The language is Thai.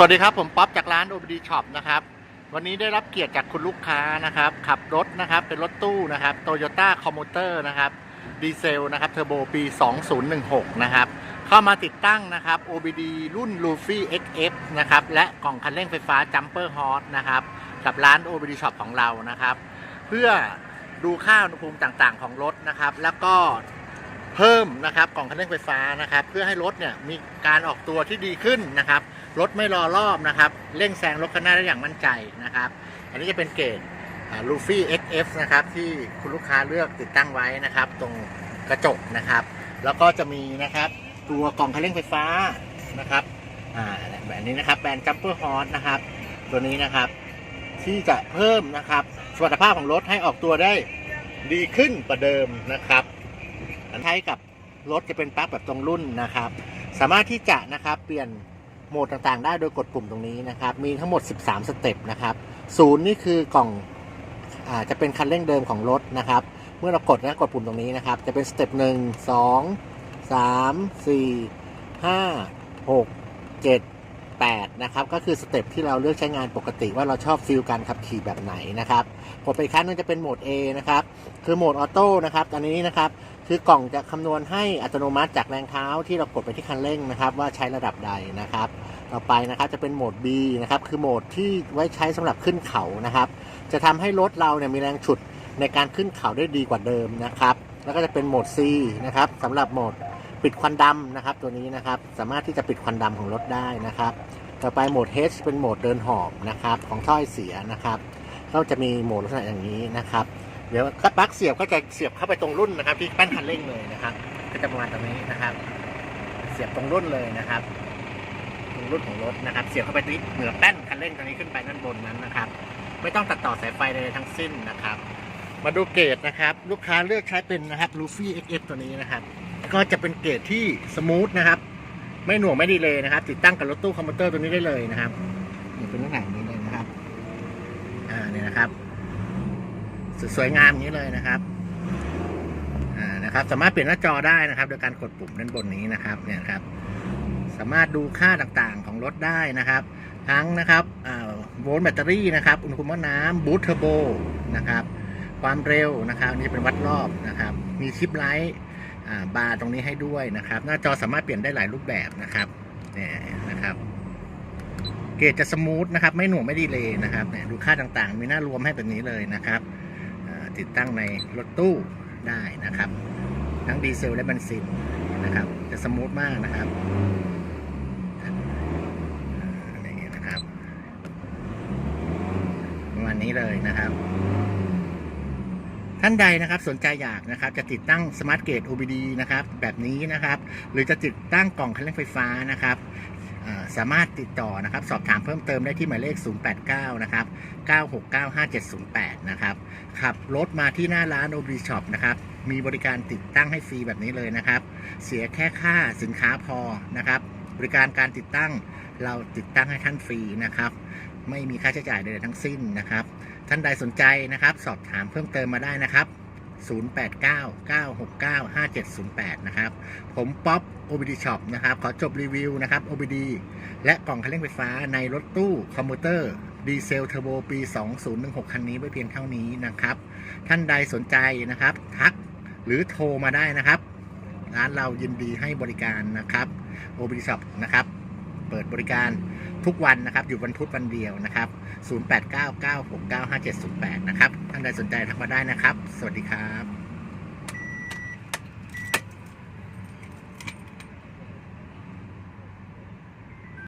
สวัสดีครับ ผมป๊อปจากร้าน OBD Shop นะครับ วันนี้ได้รับเกียรติจากคุณลูกค้านะครับ ขับรถนะครับ เป็นรถตู้นะครับ Toyota c o m m u t e r นะครับดีเซลนะครับเทอร์โบปี 2016 นะครับ เข้ามาติดตั้งนะครับ OBD รุ่น Luffy XF นะครับ และกล่องคันเร่งไฟฟ้า Jumper Hot นะครับ กับร้าน OBD Shop ของเรานะครับ เพื่อดูค่าอุณหภูมิต่างๆ ของรถนะครับ แล้วก็ เพิ่มนะครับกล่องคันเร่งไฟฟ้านะครับ เพื่อให้รถเนี่ยมีการออกตัวที่ดีขึ้นนะครับรถไม่รอรอบนะครับเร่งแซงรถข้างหน้าได้อย่างมั่นใจนะครับ อันนี้จะเป็นเกรดลูฟี่ XF นะครับที่คุณลูกค้าเลือกติดตั้งไว้นะครับ ตรงกระจกนะครับ แล้วก็จะมีนะครับตัวกล่องคันเร่งไฟฟ้านะครับแบบนี้นะครับแบรนด์ Jumper Hot นะครับตัวนี้นะครับที่จะเพิ่มนะครับสมรรถภาพของรถให้ออกตัวได้ดีขึ้นกว่าเดิมนะครับ ใช้กับรถจะเป็นปลั๊กแบบตรงรุ่นนะครับ สามารถที่จะนะครับเปลี่ยนโหมดต่างๆ ได้โดยกดปุ่มตรงนี้นะครับ มีทั้งหมด 13 สเต็ปนะครับศูนย์นี่คือกล่องอาจะเป็นคันเร่งเดิมของรถนะครับ เมื่อเรากดนะกดปุ่มตรงนี้นะครับ จะเป็นสเต็ปหนึ่งสองสามสี่ห้าหกเจ็ดแปดนะครับก็คือสเต็ปที่เราเลือกใช้งานปกติว่าเราชอบฟิลการขับขี่แบบไหนนะครับกดไปครั้งหนึงจะเป็นโหมด A นะครับคือโหมดออโต้นะครับอันนี้นะครับ คือกล่องจะคำนวณให้อัตโนมัติจากแรงเท้าที่เรากดไปที่คันเร่งนะครับ ว่าใช้ระดับใดนะครับ ต่อไปนะครับจะเป็นโหมด B นะครับคือโหมดที่ไว้ใช้สำหรับขึ้นเขานะครับ จะทำให้รถเราเนี่ยมีแรงฉุดในการขึ้นเขาได้ดีกว่าเดิมนะครับ แล้วก็จะเป็นโหมด C นะครับสำหรับโหมดปิดควันดำนะครับ ตัวนี้นะครับสามารถที่จะปิดควันดำของรถได้นะครับ ต่อไปโหมด H เป็นโหมดเดินหอบนะครับของถ้อยเสียนะครับก็จะมีโหมดลักษณะอย่างนี้นะครับ เดี๋ยวก็ปลั๊กเสียบก็จะเสียบเข้าไปตรงรุ่นนะครับ ที่แป้นคันเร่งเลยนะครับ ก็จะประมาณตรงนี้นะครับ เสียบตรงรุ่นเลยนะครับ ตรงรุ่นของรถนะครับ เสียบเข้าไปที่เหนือแป้นคันเร่งตรงนี้ขึ้นไปด้านบนนั้นนะครับ ไม่ต้องตัดต่อสายไฟใดๆทั้งสิ้นนะครับ มาดูเกรดนะครับ ลูกค้าเลือกใช้เป็นนะครับ Luffy XF ตัวนี้นะครับ ก็จะเป็นเกรดที่สมูทนะครับ ไม่หน่วงไม่ดีเลยนะครับ ติดตั้งกับรถตู้คอมพิวเตอร์ตัวนี้ได้เลยนะครับนี่เป็นลักษณะอย่างนี้เลยนะครับ อ่าเนี่ยนะครับ สวยงามอย่างนี้เลยนะครับอ่านะครับ สามารถเปลี่ยนหน้าจอได้นะครับ โดยการกดปุ่มด้านบนนี้นะครับเนี่ยครับ สามารถดูค่าต่างๆของรถได้นะครับ ทั้งนะครับอ่าโวลต์แบตเตอรี่นะครับอุณหภูมิน้ำบูทเทอร์โบนะครับ ความเร็วนะครับนี่เป็นวัดรอบนะครับ มีชิปไลท์อ่าบาร์ตรงนี้ให้ด้วยนะครับ หน้าจอสามารถเปลี่ยนได้หลายรูปแบบนะครับเนี่ยนะครับเกจจะสมูทนะครับ ไม่หน่วงไม่ดีเลยนะครับเนี่ยดูค่าต่างๆ มีหน้ารวมให้แบบนี้เลยนะครับ ติดตั้งในรถตู้ได้นะครับ ทั้งดีเซลและเบนซินนะครับ จะสมูทมากนะครับอ่านี่นะครับประมาณนี้เลยนะครับ ท่านใดนะครับสนใจอยากนะครับ จะติดตั้งสมาร์ทเกต OBD นะครับ แบบนี้นะครับ หรือจะติดตั้งกล่องคันเร่งไฟฟ้านะครับ สามารถติดต่อนะครับ สอบถามเพิ่มเติมได้ที่หมายเลข 089 นะครับ 9695708 นะครับ ขับรถมาที่หน้าร้าน OBD Shop นะครับ มีบริการติดตั้งให้ฟรีแบบนี้เลยนะครับ เสียแค่ค่าสินค้าพอนะครับ บริการการติดตั้งเราติดตั้งให้ท่านฟรีนะครับ ไม่มีค่าใช้จ่ายใดๆทั้งสิ้นนะครับ ท่านใดสนใจนะครับ สอบถามเพิ่มเติมมาได้นะครับ 0899695708 นะครับ ผมป๊อป OBD Shop นะครับ ขอจบรีวิวนะครับ OBD และกล่องคันเร่งไฟฟ้าในรถตู้คอมพิวเตอร์ดีเซลเทอร์โบปี 2016 คันนี้ไว้เพียงเท่านี้นะครับ ท่านใดสนใจนะครับ ทักหรือโทรมาได้นะครับ ร้านเรายินดีให้บริการนะครับ OBD Shop นะครับ เปิดบริการ ทุกวันนะครับ อยู่วันพุธวันเดียวนะครับ 0899695708 นะครับ ท่านใดสนใจทักมาได้นะครับ สวัสดีครับ